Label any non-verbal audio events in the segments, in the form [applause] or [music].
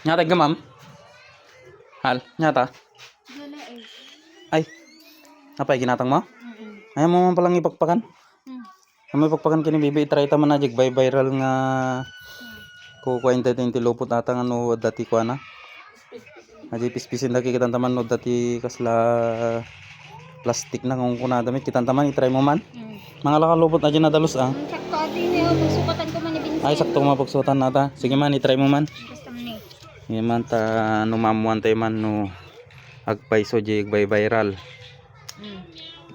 Nyata ka ma'am? Hal, nyata? Wala eh. Ay, napay ginatang mo? Mm-mm. Ayaw mo man palang ipagpakan. Hmm. May pagpakan kini bibi try ta man na jeg by viral nga ko ko entertain ti lupot ata nga no dati ko na. Adi pispisin daki kitan taman no dati kasla plastic na kung kuna damit kitan taman i-try mo man. Mm. Mga laka lupot aja na dalos ah. Sakto ate niyo, magsukatan ko man Vincent. Ay sakto mapagsutan nata. Sige man i-try mo man. Basta man eh. Ta no mamuan tayo man no agpay so jeg by viral. Mm.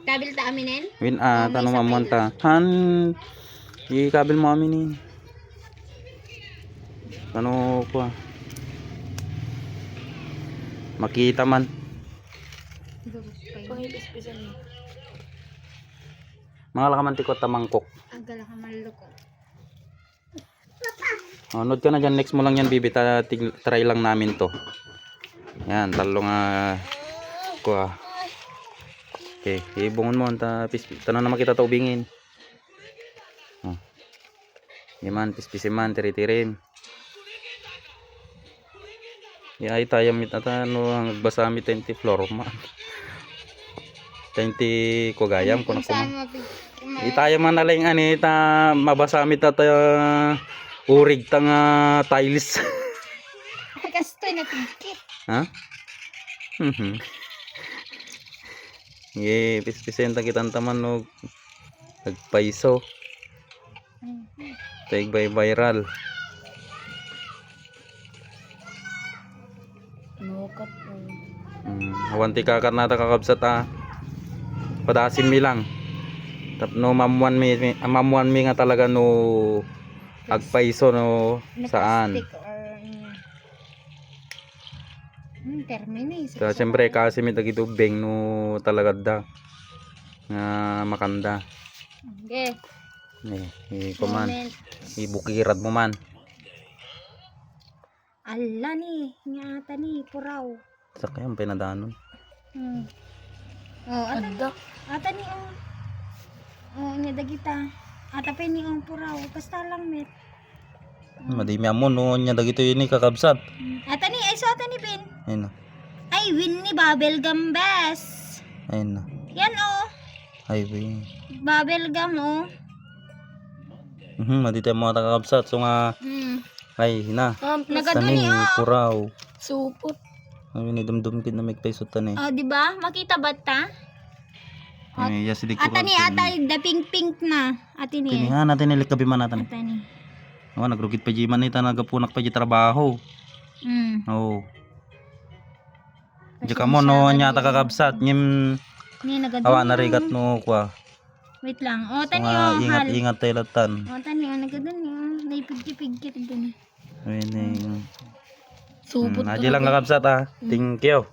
Kabil ta aminin? Win ah Oh, may tanong sabay mamuan ta. Han i kabil mo amin ni. Ano ko ah. Makita man. Mo. Mga lakamantikot ta mangkok. Agala ka maloko. Nood ka na dyan. Next mo lang yan, bibi. Ta try lang namin to. Yan, talo nga. Kuha. Okay, ibungon mo. Ta, pis, tanong na makita to ubingin. Oh. Yaman, pispisin man, tiri-tirin. Yay tayo mit at ano, ang basa mi 20 floor man. 20 ko gayam ko na Kung saan kuma. mapig... Itaya man nalang ani ta mabasa mi ta- urig ta nga tiles. [laughs] Kastoy na pigkit. ha? Mhm. Ye, pispisen ta kitan taman no nagpaiso. Taig by viral. Nukat po. Mm, awanti kakat nata kakabsat ah. Padasin mi lang. Tap no mamuan mi, mi ah, mamuan mi nga talaga no agpaiso no saan. Mm. Hmm, termine eh. So, siyempre kasi mi dagito beng no talaga da. Nga makanda. Okay. Eh, i kuman, Moment. ibukirad mo man. Ala ni. Ngata ni. Puraw. Sa kaya pinadanon. Hmm. Oh, ata. Ata ni oh. Oh, niya dagita. Ata pa ni oh puraw. Basta lang met. Madimi amo no nya dagito ini kakabsat. Ata ni ay so ata ni Bin. Ayun na. Ay win ni Babel Gambes. Ayun na. Yan oh. Highway. Babel Gam oh. Mhm, madito mo ata kakabsat so nga Hmm. ay na. Nagaduni Tani oh. puraw. Supot. Ay ni dumdum kid na may paisot tani. Oh, di ba? Makita ba ta? Ay ya sidik ko. Ata ni ata the pink pink na. Ati ni. Tinihan natin nilik kabi man natin. Ata ni. Oh, nagrugit pa di man ita nagapunak pa di trabaho. Hmm. Oh. Di ka mo no nya ta kakabsat nyim Ni nagaduni. awa na rigat no kwa. Wait lang. Oh, So tani nga oh. ingat hal. ingat tayo latan. Oh, tani oh. Nagaduni oh. Naipigkit-pigkit dun. Ayun eh. Supot. Hmm, aji lang kakabsat ah. Thank you.